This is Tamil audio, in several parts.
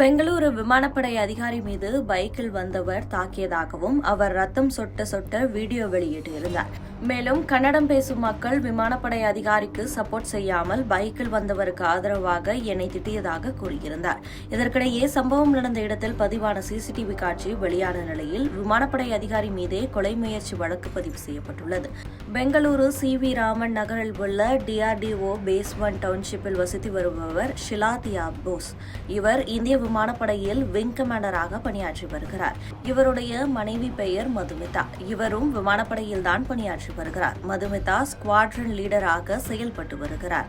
பெங்களூரு விமானப்படை அதிகாரி மீது பைக்கில் வந்தவர் தாக்கியதாகவும் அவர் ரத்தம் சொட்ட சொட்ட வீடியோ வெளியிட்டிருந்தார். மேலும் கன்னடம் பேசும் மக்கள் விமானப்படை அதிகாரிக்கு சப்போர்ட் செய்யாமல் பைக்கில் வந்தவருக்கு ஆதரவாக என்னை திட்டியதாக கூறியிருந்தார். இதற்கிடையே சம்பவம் நடந்த இடத்தில் பதிவான சிசிடிவி காட்சி வெளியான நிலையில் விமானப்படை அதிகாரி மீதே கொலை முயற்சி வழக்கு பதிவு செய்யப்பட்டுள்ளது. பெங்களூரு சி வி ராமன் நகரில் உள்ள டிஆர்டிஓ பேஸ் ஒன் டவுன்ஷிப்பில் வசித்து வருபவர் ஷிலாத்தியா போஸ். இவர் இந்திய விமானப்படையில் விங் கமாண்டராக பணியாற்றி வருகிறார். இவருடைய மனைவி பெயர் மதுமிதா. இவரும் விமானப்படையில் தான் பணியாற்றி வருகிறார். மதுமிதா ஸ்குவாட்ரன் லீடராக செயல்பட்டு வருகிறார்.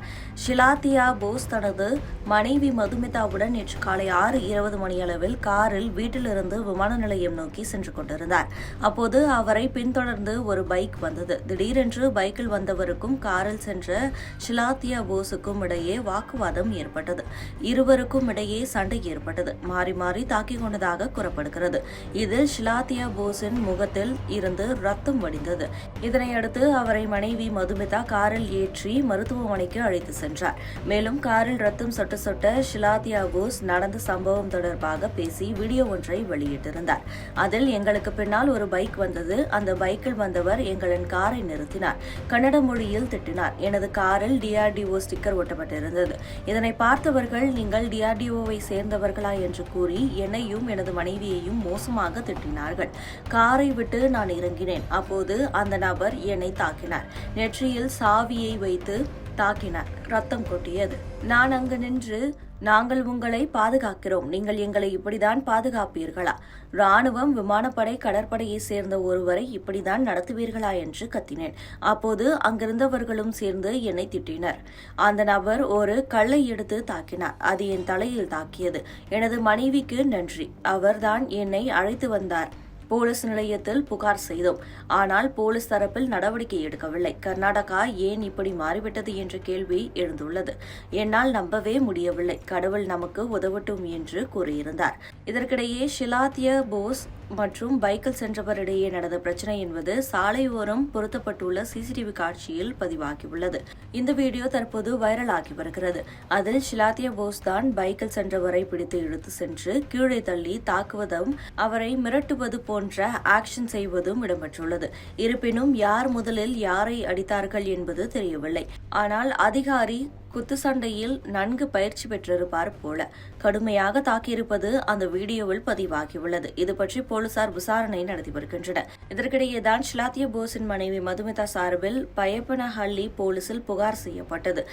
ஷிலாத்தியா போஸ் தனது மனைவி மதுமிதாவுடன் நேற்று காலை ஆறு இருபது மணியளவில் காரில் வீட்டிலிருந்து விமான நிலையம் நோக்கி சென்று கொண்டிருந்தார். அப்போது அவரை பின்தொடர்ந்து ஒரு பைக் வந்தது. திடீரென்று பைக்கில் வந்தவருக்கும் காரில் சென்ற ஷிலாத்தியா போஸுக்கும் இடையே வாக்குவாதம் ஏற்பட்டது. இருவருக்கும் இடையே சண்டை ஏற்பட்டது. மாறி மாறி தாக்கிக் கொண்டதாக கூறப்படுகிறது. இதில் ஷிலாத்தியா போஸின் முகத்தில் இருந்து ரத்தம் வடிந்தது. இதனை அடுத்து அவரை மனைவி மதுமிதா காரில் ஏற்றி மருத்துவமனைக்கு அழைத்து சென்றார். மேலும் காரில் ரத்தம் சொட்ட சொட்ட ஷிலாத்தியா போஸ் நடந்த சம்பவம் தொடர்பாக பேசி வீடியோ ஒன்றை வெளியிட்டிருந்தார். அதில் எங்களுக்கு பின்னால் ஒரு பைக் வந்தது. அந்த பைக்கில் வந்தவர் எங்களின் காரை நிறுத்தினார். கன்னட மொழியில் திட்டினார். எனது காரில் டிஆர்டிஓ ஸ்டிக்கர் ஒட்டப்பட்டிருந்தது. இதனை பார்த்தவர்கள் நீங்கள் டிஆர்டிஓவை சேர்ந்தவர்களா? என்று கூறி என்னையும் எனது மனைவியையும் மோசமாக திட்டினார்கள். காரை விட்டு நான் இறங்கினேன். அப்போது அந்த நபர் என்னை தாக்கினார். நெற்றியில் சாவியை வைத்து தாக்கினார். ரத்தம் கொட்டியது. நான் அங்கு நின்று நாங்கள் உங்களை பாதுகாக்கிறோம். நீங்கள் எங்களை இப்படிதான் பாதுகாப்பீர்களா? ராணுவம் விமானப்படை கடற்படையை சேர்ந்த ஒருவரை இப்படிதான் நடத்துவீர்களா? என்று கத்தினேன். அப்போது அங்கிருந்தவர்களும் சேர்ந்து என்னை திட்டினர். அந்த நபர் ஒரு கல்லை எடுத்து தாக்கினார். அது என் தலையில் தாக்கியது. எனது மனைவிக்கு நன்றி. அவர்தான் என்னை அழைத்து வந்தார். போலீஸ் நிலையத்தில் புகார் செய்தோம். ஆனால் போலீஸ் தரப்பில் நடவடிக்கை எடுக்கவில்லை. கர்நாடகா ஏன் இப்படி மாறிவிட்டது என்ற கேள்வி எழுந்துள்ளது. என்னால் நம்பவே முடியவில்லை. கடவுள் நமக்கு உதவட்டும் என்று கூறியிருந்தார். இதற்கிடையே ஷிலாத்திய போஸ் மற்றும் பைக்கில் சென்றவரிடையே நடந்த பிரச்சனை என்பது சாலை ஓரம் பொருத்தப்பட்டுள்ள சிசிடிவி காட்சியில் பதிவாகியுள்ளது. இந்த வீடியோ தற்போது வைரலாகி வருகிறது. அதில் ஷிலாத்திய போஸ் தான் பைக்கில் சென்றவரை பிடித்து இழுத்து சென்று கீழே தள்ளி தாக்குவதும் அவரை மிரட்டுவது போன்ற ஆக்ஷன் செய்வதும் இடம்பெற்றுள்ளது. இருப்பினும் யார் முதலில் யாரை அடித்தார்கள் என்பது தெரியவில்லை. ஆனால் அதிகாரி குத்து சண்டையில் நன்கு பயிற்சி பெற்றிருப்பார் போல. கடுமையாக தாக்கியிருப்பது அந்த வீடியோவில் பதிவாகியுள்ளது. இது பற்றி போலீசார் விசாரணை நடத்தி வருகின்றனர். இதற்கிடையே தான் ஷிலாத்திய போஸின் மனைவி மதுமிதா சார்பில் பயப்பனஹள்ளி போலீசில் புகார் செய்யப்பட்டது.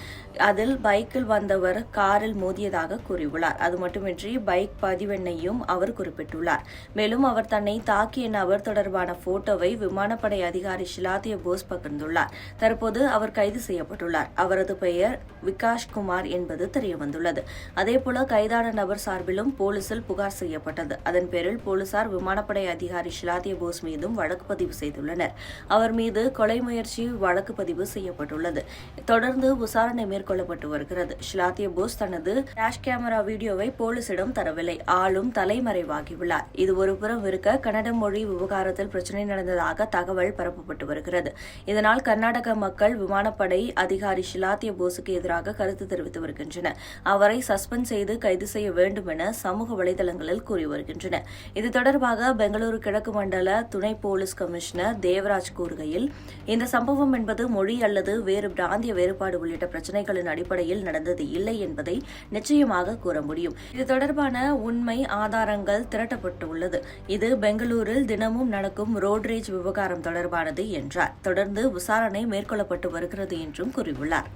அதில் பைக்கில் வந்தவர் காரில் மோதியதாக கூறியுள்ளார். அது மட்டுமின்றி பைக் பதிவெண்ணையும் அவர் குறிப்பிட்டுள்ளார். மேலும் அவர் தன்னை தாக்கிய நபர் தொடர்பான போட்டோவை விமானப்படை அதிகாரி ஷிலாத்திய போஸ் பகிர்ந்துள்ளார். தற்போது அவர் கைது செய்யப்பட்டுள்ளார். அவரது பெயர் விகாஷ் குமார் என்பது தெரியவந்துள்ளது. அதேபோல கைதான நபர் சார்பிலும் போலீசில் புகார் செய்யப்பட்டது. அதன் பேரில் போலீசார் விமானப்படை அதிகாரி ஷிலாத்திய போஸ் மீதும் வழக்கு பதிவு செய்துள்ளனர். அவர் மீது கொலை முயற்சி வழக்கு பதிவு செய்யப்பட்டுள்ளது. தொடர்ந்து விசாரணை மேற்கொள்ளப்பட்டு வருகிறது. ஷிலாத்திய போஸ் தனது டேஷ் கேமரா வீடியோவை போலீசிடம் தரவில்லை. ஆளும் தலைமறைவாகியுள்ளார். இது ஒருபுறம் இருக்க கன்னட மொழி விவகாரத்தில் பிரச்சனை நடந்ததாக தகவல் பரப்பப்பட்டு வருகிறது. இதனால் கர்நாடக மக்கள் விமானப்படை அதிகாரி ஷிலாத்திய போஸுக்கு எதிராக கருத்து தெரிவித்து வருகின்றன. அவரை சஸ்பெண்ட் செய்து கைது செய்ய வேண்டும் என சமூக வலைதளங்களில் கூறி வருகின்றன. இது தொடர்பாக பெங்களூரு கிழக்கு மண்டல துணை போலீஸ் கமிஷனர் தேவராஜ் கூறுகையில் இந்த சம்பவம் என்பது மொழி அல்லது வேறு பிராந்திய வேறுபாடு உள்ளிட்ட பிரச்சினைகளின் அடிப்படையில் நடந்தது இல்லை என்பதை நிச்சயமாக கூற முடியும். இது தொடர்பான உண்மை ஆதாரங்கள் திரட்டப்பட்டுள்ளது. இது பெங்களூரில் தினமும் நடக்கும் ரோட்ரேஜ் விவகாரம் தொடர்பானது என்றார். தொடர்ந்து விசாரணை மேற்கொள்ளப்பட்டு வருகிறது என்றும் கூறியுள்ளார்.